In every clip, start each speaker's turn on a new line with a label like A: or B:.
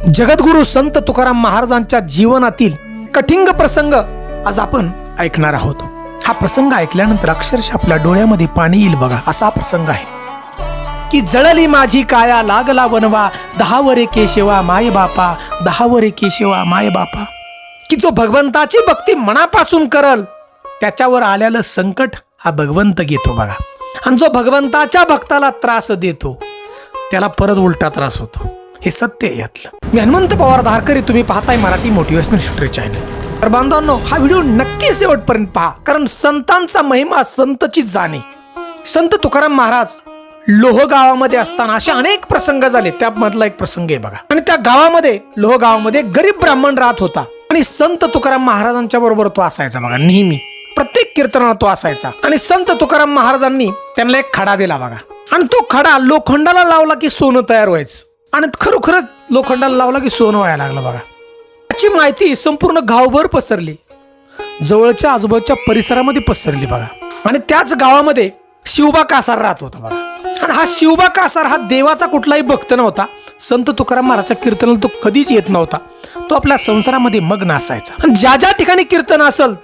A: जगद्गुरु संत तुकाराम महाराजांच्या जीवनातील कठिंग प्रसंग आज आपण ऐकणार आहोत. हा प्रसंग ऐकल्यानंतर अक्षरशः आपल्या डोळ्यामध्ये पाणी येईल बघा. असा प्रसंग आहे. की जळली माझी काया लागला वनवा दहावरे केशवा माय बापा दहावरे केशवा माय बापा. की जो भगवंताची भक्ती मनापासून करल त्याच्यावर आलेलं संकट हा भगवंत घेतो बघा. आणि जो भगवंताच्या भक्ताला त्रास देतो त्याला परत उलटा त्रास होतो. हे सत्य आहे यातलं. मी हनुमंत पवार धारकरी तुम्ही पाहताय मराठी मोटिवेशनल स्टोरी चॅनल तर बांधवांनो हा व्हिडिओ नक्की शेवटपर्यंत पहा कारण संतांचा महिमा संतची जाणे. संत तुकाराम महाराज लोह गावामध्ये असताना असे अनेक प्रसंग झाले त्यामधला एक प्रसंग आहे बघा. आणि त्या गावामध्ये लोह गावामध्ये गरीब ब्राह्मण राहत होता. आणि संत तुकाराम महाराजांच्या बरोबर तो असायचा बघा नेहमी. प्रत्येक कीर्तनाला तो असायचा. आणि संत तुकाराम महाराजांनी त्यांना एक खडा दिला बघा. आणि तो खडा लोखंडाला लावला की सोनं तयार व्हायचं. आणि खरोखरच लोखंडाला लावला की सोनं व्हायला लागलं बघा. याची माहिती संपूर्ण गावभर पसरली. जवळच्या आजूबाजूच्या परिसरामध्ये पसरली बघा. आणि त्याच गावामध्ये शिवबा कासार राहत होता बघा. आणि हा शिवबा कासार हा देवाचा कुठलाही भक्त नव्हता. संत तुकाराम महाराजच्या कीर्तनाला तो कधीच येत नव्हता. तो आपल्या संसारामध्ये मग्न असायचा. आणि ज्या ज्या ठिकाणी कीर्तन असल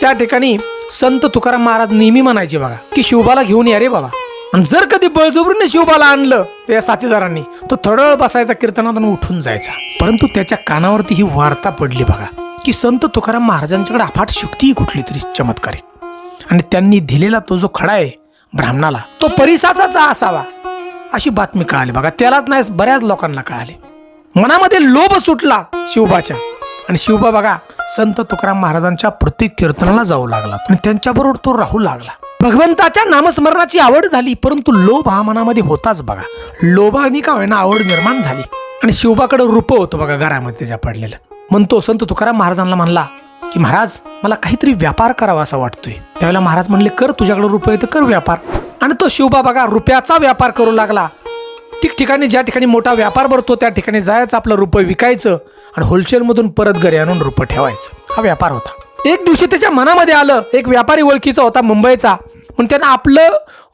A: त्या ठिकाणी संत तुकाराम महाराज नेहमी म्हणायचे बघा की शिवबाला घेऊन या रे बाबा. आणि जर कधी बळजबरीने शिवबाला आणलं त्या साथीदारांनी तो थोडा बसायचा कीर्तनातून उठून जायचा. परंतु त्याच्या कानावरती ही वार्ता पडली बघा की संत तुकाराम महाराजांच्याकडे अफाट शक्तीही कुठली तरी चमत्कारी. आणि त्यांनी दिलेला तो जो खडा आहे ब्राह्मणाला तो परिसाचाच असावा अशी बातमी कळाली बघा. त्यालाच नाही बऱ्याच लोकांना कळाली. मनामध्ये लोभ सुटला शिवबाच्या. आणि शिवबा बघा संत तुकाराम महाराजांच्या प्रत्येक कीर्तनाला जाऊ लागला. आणि त्यांच्याबरोबर तो राहू लागला. भगवंताच्या नामस्मरणाची आवड झाली परंतु लोभ हा मनामध्ये होताच बघा. लोभाने का होईना आवड निर्माण झाली. आणि शिवबाकडे रूप होतं बघा घरामध्ये त्याच्या पडलेलं. म्हणतो संत तुकाराम महाराजांना म्हणला की महाराज मला काहीतरी व्यापार करावा असा वाटतोय. त्यावेळेला महाराज म्हणले कर तुझ्याकडे रुपये तर कर व्यापार. आणि तो शिवबा बघा रुपयाचा व्यापार करू लागला. ठिकठिकाणी ज्या ठिकाणी मोठा व्यापार भरतो त्या ठिकाणी जायचं आपलं रुपये विकायचं आणि होलसेलमधून परत घरी आणून रुपये ठेवायचं. हा व्यापार होता. एक दिवशी त्याच्या मनामध्ये आलं एक व्यापारी ओळखीचा होता मुंबईचा. म्हणून त्यानं आपलं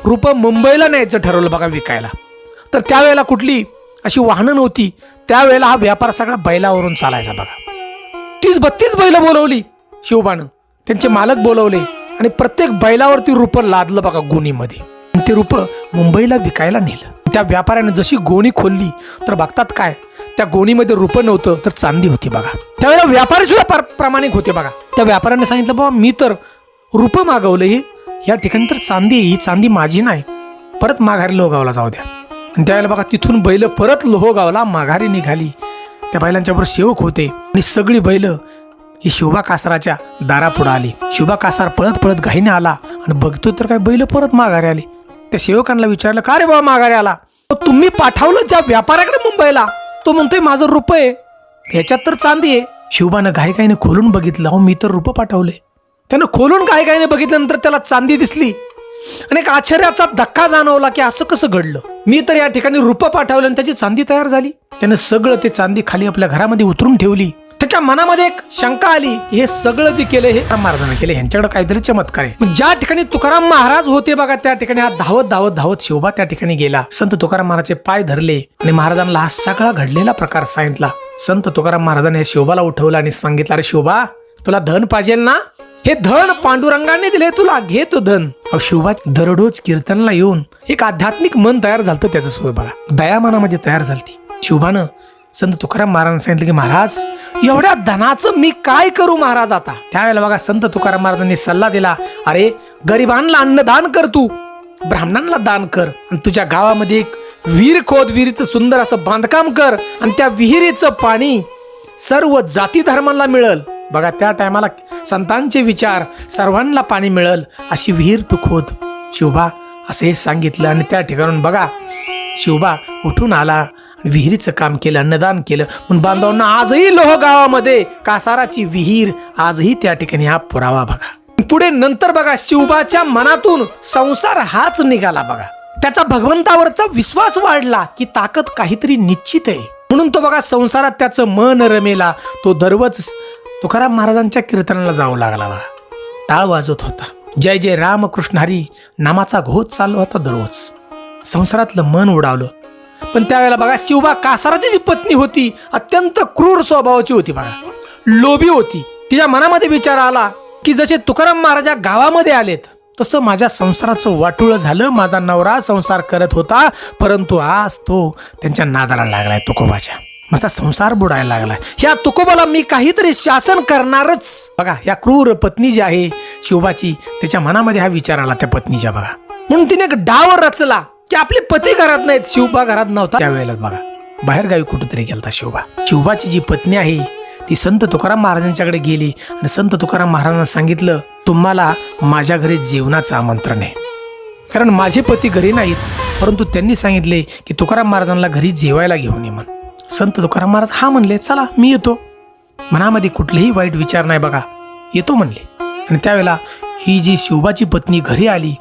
A: रुपं मुंबईला न्यायचं ठरवलं बघा विकायला. तर त्यावेळेला कुठली अशी वाहनं नव्हती. त्यावेळेला हा व्यापार सगळा बैलावरून चालायचा बघा. तीस बत्तीस बैलं बोलवली शिवबानं. त्यांचे मालक बोलवले आणि प्रत्येक बैलावरती रुपं लादलं बघा गोणीमध्ये. ते रुपं मुंबईला विकायला नेलं. त्या व्यापाऱ्याने जशी गोणी खोलली तर बघतात काय? त्या गोणीमध्ये रुपं नव्हतं तर चांदी होती बघा. त्यावेळेला व्यापारी सुद्धा प्रामाणिक होते बघा. त्या व्यापाऱ्याने सांगितलं बाबा मी तर रुपं मागवलं हे या ठिकाणी तर चांदी ही चांदी माझी नाही. परत माघारी लोहगावला जाऊ द्या. आणि त्यावेळेला बघा तिथून बैल परत लोहगावला माघारी निघाली. त्या बैलांच्याबरोबर सेवक होते आणि सगळी बैल ही शोभा कासाराच्या दारापुढं आली. शोभा कासार पळत पळत घाईने आला आणि बघतो तर काय बैल परत माघारी आली. त्या सेवकांना विचारलं का रे बाबा माघारी आला? तुम्ही पाठवलं ज्या व्यापाऱ्याकडे मुंबईला? तो म्हणतोय माझं रुपये ह्याच्यात तर चांदी आहे. शिवबानं घाईघाईने खोलून बघितलं. अहो मी तर रुपं पाठवले त्यानं खोलून घाईघाईने बघितल्यानंतर त्याला चांदी दिसली. आणि एक आश्चर्याचा धक्का जाणवला की असं कसं घडलं. मी तर या ठिकाणी रूपं पाठवलं आणि त्याची चांदी तयार झाली. त्यानं सगळं ते चांदी खाली आपल्या घरामध्ये उतरून ठेवली. त्याच्या मनामध्ये एक शंका आली की हे सगळं जे केलं हे महाराजांना महाराजांनी केलं ह्यांच्याकडे काहीतरी चमत्कार आहे. ज्या ठिकाणी तुकाराम महाराज होते बघा त्या ठिकाणी हा धावत धावत धावत शिवबा त्या ठिकाणी गेला. संत तुकाराम महाराजचे पाय धरले आणि महाराजांना हा सगळा घडलेला प्रकार सांगितला. संत तुकाराम महाराजांनी शिवबाला उठवलं आणि सांगितलं अरे शिवबा तुला धन पाहिजे ना? हे धन पांडुरंगाने दिले तुला घे तो धन. शिवबा दररोज कीर्तनला येऊन एक आध्यात्मिक मन तयार झालं त्याचं सुद्धा बघा. दया मनामध्ये तयार झालती शिवबानं संत तुकाराम महाराजांनी सांगितलं की महाराज एवढ्या धनाचं मी काय करू महाराज आता? त्यावेळेला बघा संत तुकाराम महाराजांनी सल्ला दिला अरे गरिबांना अन्नदान कर तू ब्राह्मणांना दान कर आणि तुझ्या गावामध्ये एक विहीर खोद विहिरीचं सुंदर असं बांधकाम कर आणि त्या विहिरीचं पाणी सर्व जाती धर्मांना मिळल. बघा त्या टायमाला संतांचे विचार सर्वांना पाणी मिळल अशी विहीर तू खोद. शिवबा असे सांगितलं आणि त्या ठिकाणून बघा शिवबा उठून आला विहिरीचं काम केलं अन्नदान केलं. म्हणून बांधवांना आजही लोह गावामध्ये कासाराची विहीर आजही त्या ठिकाणी हा पुरावा बघा. पुढे नंतर बघा शिवबाच्या मनातून संसार हाच निघाला बघा. त्याचा भगवंतावरचा विश्वास वाढला की ताकद काहीतरी निश्चित आहे. म्हणून तो बघा संसारात त्याचं मन रमेला तो दररोज तुकाराम महाराजांच्या कीर्तनाला जाऊ लागला बघा. टाळ वाजवत होता. जय जय राम कृष्ण हरी नामाचा घोष चालू होता दररोज. संसारातलं मन उडावलं. पण त्यावेळेला बघा शिवबा कासाराची जी पत्नी होती अत्यंत क्रूर स्वभावाची होती बघा. लोभी होती. तिच्या मनामध्ये विचार आला की जसे तुकाराम महाराज गावामध्ये आलेत तसं माझ्या संसाराचं वाटुळं झालं माझा नवरा संसार करत होता परंतु आज तो त्यांच्या नादाला लागलाय तुकोबाच्या. माझा संसार बुडायला लागलाय. ह्या तुकोबाला मी काहीतरी शासन करणारच. बघा या क्रूर पत्नी जी आहे शिवबाची त्याच्या मनामध्ये हा विचार आला त्या पत्नीच्या बघा. म्हणून तिने एक डाव रचला. की आपले पती घरात नाहीत शिवबा घरात नव्हता. त्यावेळेला बघा बाहेर गावी कुठेतरी गेलता शिवबा. शिवबाची जी पत्नी आहे ती संत तुकाराम महाराजांच्याकडे गेली आणि संत तुकाराम महाराजांना सांगितलं तुम्हाला माझ्या घरी जेवणाचं आमंत्रण आहे. कारण माझे पती घरी नाहीत परंतु त्यांनी सांगितले की तुकाराम महाराजांना घरी जेवायला घेऊन ये म्हण. संत तुकाराम महाराज हा म्हणले चला मी येतो. मनामध्ये कुठलेही वाईट विचार नाही बघा येतो म्हणले. आणि त्यावेळेला ही जी शिवबाची पत्नी घरी आली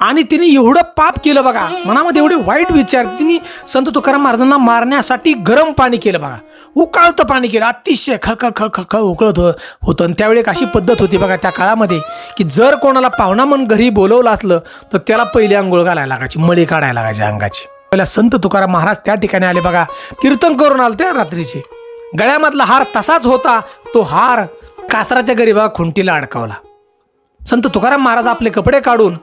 A: आणि तिने एवढं पाप केलं बघा. मनामध्ये एवढे वाईट विचार. तिने संत तुकाराम महाराजांना मारण्यासाठी गरम पाणी केलं बघा. उकाळतं पाणी केलं. अतिशय खळखळ खळखळ खळ उकळत हो- होतं. आणि त्यावेळी एक अशी पद्धत होती बघा त्या काळामध्ये की जर कोणाला पाहुणा म्हणून घरी बोलवलं असलं तर त्याला पहिले आंघोळ घालायला लागायची मळी काढायला लागायची अंगाची. पहिला संत तुकाराम महाराज त्या ठिकाणी आले बघा. कीर्तन करून आले त्या रात्रीचे. गळ्यामधला हार तसाच होता. तो हार कासराच्या गरीबा खुंटीला अडकावला. संत तुकाराम महाराज आपले कपडे काढून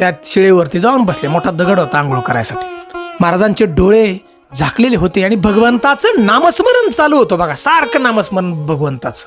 A: त्या शिळेवरती जाऊन बसले. मोठा दगड होता आंघोळ करायसाठी. महाराजांचे डोळे झाकलेले होते आणि भगवंताचं नामस्मरण चालू होतं बघा. सारखं नामस्मरण भगवंताचं.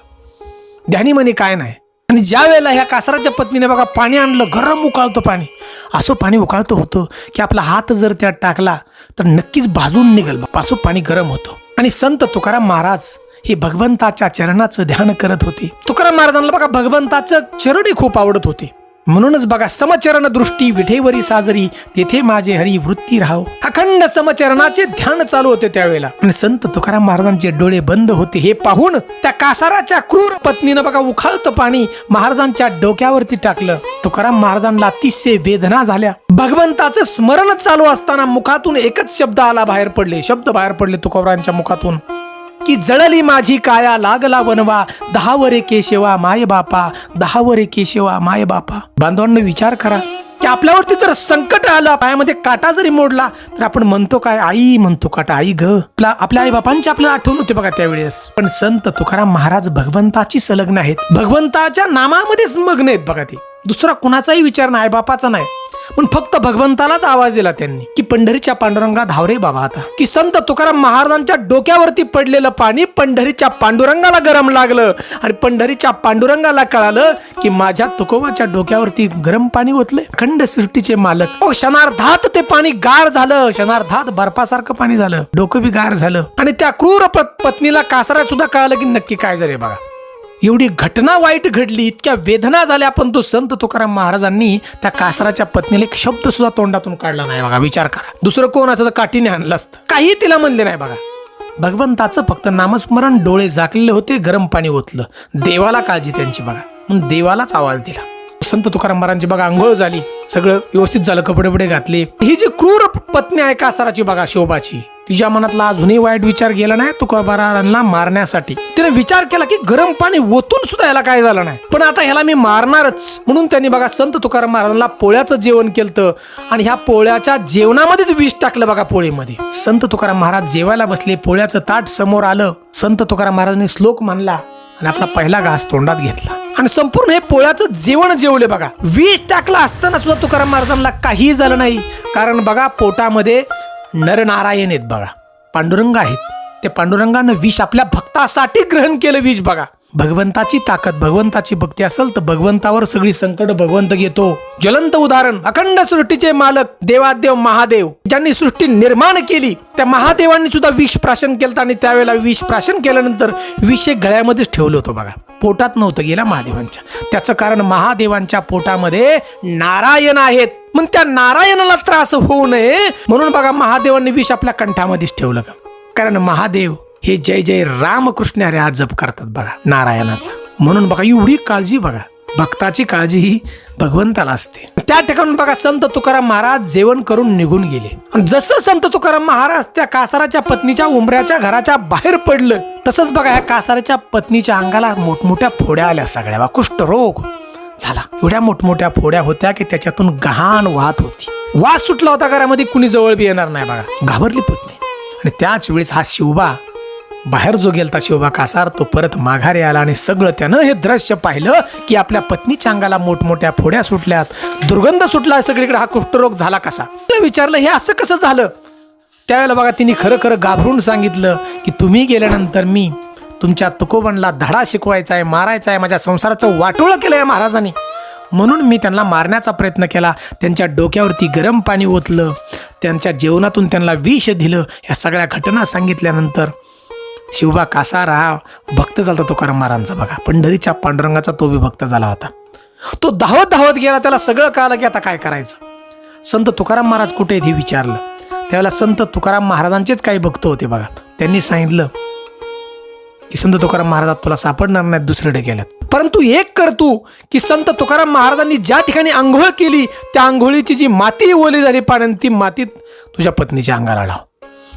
A: ध्यानी म्हणे काय नाही. आणि ज्या वेळेला ह्या कासराच्या पत्नीने बघा पाणी आणलं गरम उकाळतं पाणी. असं पाणी उकाळतं होतं की आपला हात जर त्यात टाकला तर नक्कीच भाजून निघेल. बापा असं पाणी गरम होतं. आणि संत तुकाराम महाराज हे भगवंताच्या चरणाचं ध्यान करत होते. तुकाराम महाराजांना बघा भगवंताचं चरणही खूप आवडत होते. म्हणूनच बघा समचरण दृष्टी विठेवरी साजरी तेथे माझे हरी वृत्ती राहो. अखंड समचरणाचे ध्यान चालू होते त्यावेळेला. आणि संत तुकाराम महाराजांचे डोळे बंद होते हे पाहून त्या कासाराच्या क्रूर पत्नीनं बघा उखाळतं पाणी महाराजांच्या डोक्यावरती टाकलं. तुकाराम महाराजांना अतिशय वेदना झाल्या. भगवंताचं स्मरण चालू असताना मुखातून एकच शब्द आला बाहेर पडले. शब्द बाहेर पडले तुकारामांच्या मुखातून. की जळली माझी काया लागला वनवा दहावरे केशवा माय बापा. दहावरे केशवा माय बापा. बांधवांना विचार करा. की आपल्यावरती जर संकट आलं पायामध्ये काटा जरी मोडला तर आपण म्हणतो काय? आई म्हणतो काटा आई ग. आपला आपल्या आई बापांची आपल्याला आठवण होते बघा त्यावेळेस. पण संत तुकाराम महाराज भगवंताची संलग्न आहेत. भगवंताच्या नामामध्येच मग्न आहेत बघा ते. दुसरा कुणाचाही विचार नाही बापाचा नाही. पण फक्त भगवंतालाच आवाज दिला त्यांनी की पंढरीच्या पांडुरंगा धावरे बाबा आता. की संत तुकाराम महाराजांच्या डोक्यावरती पडलेलं पाणी पंढरीच्या पांडुरंगाला गरम लागलं. आणि पंढरीच्या पांडुरंगाला कळालं की माझ्या तुकोबाच्या डोक्यावरती गरम पाणी ओतले खंड सृष्टीचे मालक. ओ क्षणार्धात ते पाणी गार झालं. क्षणार्धात बर्फासारखं पाणी झालं. डोकं बी गार झालं. आणि त्या क्रूर पत्नीला कासरा सुद्धा कळालं की नक्की काय झाले बघा. एवढी घटना वाईट घडली इतक्या वेदना झाल्या पण तो संत तुकाराम महाराजांनी त्या कासराच्या पत्नीला एक शब्द सुद्धा तोंडातून काढला नाही बघा विचार करा. दुसरं कोण असं तर काठीने आणलं असतं. काही तिला म्हणले नाही बघा. भगवंताचं फक्त नामस्मरण डोळे झाकलेले होते गरम पाणी ओतलं. देवाला काळजी त्यांची बघा. म्हणून देवालाच आवाज दिला. संत तुकाराम महाराजांची बघा आंघोळ झाली. सगळं व्यवस्थित झालं कपडे बडे घातले. ही जी क्रूर पत्नी आहे कासाराची बघा शोभाची. तिच्या मनातला अजूनही वाईट विचार गेला नाही तुकारामांना मारण्यासाठी. तिने विचार केला की गरम पाणी ओतून सुद्धा याला काय झालं नाही. पण आता ह्याला मी मारणारच. म्हणून त्यांनी बघा संत तुकाराम महाराजांना पोळ्याचं जेवण केलं आणि ह्या पोळ्याच्या जेवणामध्येच विष टाकलं बघा पोळीमध्ये. संत तुकाराम महाराज जेवायला बसले पोळ्याचं ताट समोर आलं. संत तुकाराम महाराजांनी श्लोक मानला आणि आपला पहिला घास तोंडात घेतला. आणि संपूर्ण हे पोळ्याचं जेवण जेवले बघा. विष टाकलं असताना सुद्धा तुकाराम महाराजांना काही झालं नाही. कारण बघा पोटामध्ये नरनारायण आहेत बघा. पांडुरंग आहेत. ते पांडुरंगानं विष आपल्या भक्तासाठी ग्रहण केलं विष बघा. भगवंताची ताकद भगवंताची भक्ती असेल तर भगवंतावर सगळी संकट भगवंत घेतो. ज्वलंत उदाहरण अखंड सृष्टीचे मालक देवादेव महादेव ज्यांनी सृष्टी निर्माण केली त्या महादेवांनी सुद्धा विष प्राशन केलं आणि त्यावेळेला विष प्राशन केल्यानंतर विष गळ्यामध्येच ठेवलं होतं बघा. पोटात नव्हतं गेला महादेवांच्या. त्याचं कारण महादेवांच्या पोटामध्ये नारायण आहेत. मग त्या नारायणाला त्रास होऊ नये म्हणून बघा महादेवांनी विष आपल्या कंठामध्येच ठेवलं का कारण महादेव हे जय जय रामकृष्ण हरे आज जप करतात बघा नारायणाचा. म्हणून बघा एवढी काळजी बघा. भक्ताची काळजी ही भगवंताला असते. त्या ठिकाणी बघा संत तुकाराम महाराज जेवण करून निघून गेले. आणि जसं संत तुकाराम महाराज त्या कासाराच्या पत्नीच्या उमऱ्याच्या घराच्या बाहेर पडलं तसंच बघा ह्या कासाराच्या पत्नीच्या अंगाला मोठमोठ्या फोड्या आल्या सगळ्या. बा कुष्ठरोग. झाला. एवढ्या मोठमोठ्या फोड्या होत्या की त्याच्यातून गहाण वाहत होती. वास सुटला होता घरामध्ये कुणी जवळ बी येणार नाही बघा. घाबरली पत्नी आणि त्याच वेळेस हा शिवबा बाहेर जो गेलता शिवबा कासार तो परत माघारी आला आणि सगळं त्यानं हे दृश्य पाहिलं की आपल्या पत्नीच्या अंगाला मोठमोठ्या फोड्या सुटल्यात. दुर्गंध सुटला सगळीकडे हा कुष्ठरोग झाला कसा? त्याला विचारलं हे असं कसं झालं? त्यावेळेला बघा तिने खरं खरं घाबरून सांगितलं की तुम्ही गेल्यानंतर मी तुमच्या तुकोबनला धडा शिकवायचा आहे मारायचा आहे माझ्या संसाराचं वाटोळं केलं आहे महाराजांनी. म्हणून मी त्यांना मारण्याचा प्रयत्न केला. त्यांच्या डोक्यावरती गरम पाणी ओतलं. त्यांच्या जेवणातून त्यांना विष दिलं. ह्या सगळ्या घटना सांगितल्यानंतर शिवबा कासा राहा भक्त झाला तुकाराम महाराजांचा बघा. पंढरीच्या पांडुरंगाचा तो बी भक्त झाला होता. तो धावत धावत गेला. त्याला सगळं कळालं की आता काय करायचं. संत तुकाराम महाराज कुठे आहेत हे विचारलं. त्यावेळेला संत तुकाराम महाराजांचेच काही भक्त होते बघा. त्यांनी सांगितलं की संत तुकाराम महाराजात तुला सापडणार नाहीत दुसरीकडे गेल्यात परंतु एक कर तू की संत तुकाराम महाराजांनी ज्या ठिकाणी आंघोळ केली त्या आंघोळीची जी माती ओली झाली पाण्याने ती मातीत तुझ्या पत्नीच्या अंगाला लाव.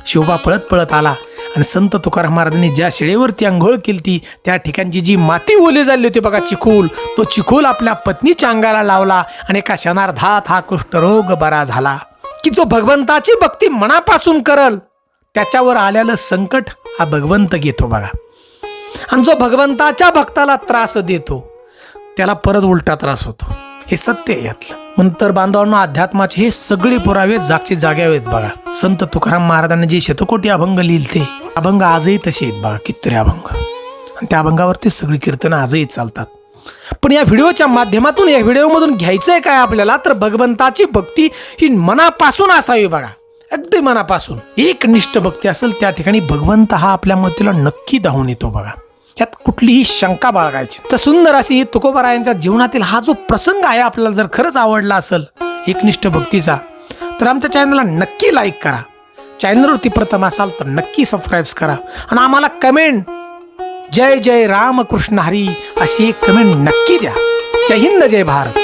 A: शिवबा पळत पळत आला आणि संत तुकाराम महाराजांनी ज्या शिळेवरती आंघोळ केली ती त्या ठिकाणची जी माती ओली झाली होती बघा चिखोल तो चिखोल आपल्या पत्नीच्या अंगाला लावला आणि एका क्षणार्धात हा कुष्ठरोग बरा झाला. की जो भगवंताची भक्ती मनापासून करल त्याच्यावर आलेलं संकट हा भगवंत घेतो बघा. आणि जो भगवंताच्या भक्ताला त्रास देतो त्याला परत उलटा त्रास होतो. हे सत्य आहे यातलं. नंतर बांधवांना अध्यात्माचे हे सगळे पुरावे जागचे जागे आहेत बघा. संत तुकाराम महाराजांनी जे शतकोटी अभंग लिहिले ते अभंग आजही तसे आहेत बघा कितीतरी अभंग. आणि त्या अभंगावरती सगळी कीर्तन आजही चालतात. पण या व्हिडिओच्या माध्यमातून या व्हिडिओमधून घ्यायचं आहे काय आपल्याला तर भगवंताची भक्ती ही मनापासून असावी बघा. अगदी मनापासून. एक निष्ठ भक्ती असेल त्या ठिकाणी भगवंत हा आपल्या मतीला नक्की धावून येतो बघा. यात कुठलीही शंका बाळगायची. तर सुंदर अशी तुकोबारायांच्या जीवनातील हा जो प्रसंग आहे आपल्याला जर खरंच आवडला असेल एकनिष्ठ भक्तीचा तर आमच्या चॅनलला नक्की लाईक करा. चॅनलवरती प्रथम असाल तर नक्की सबस्क्राईब करा. आणि आम्हाला कमेंट जय जय रामकृष्ण हरी अशी एक कमेंट नक्की द्या. जय हिंद जय भारत.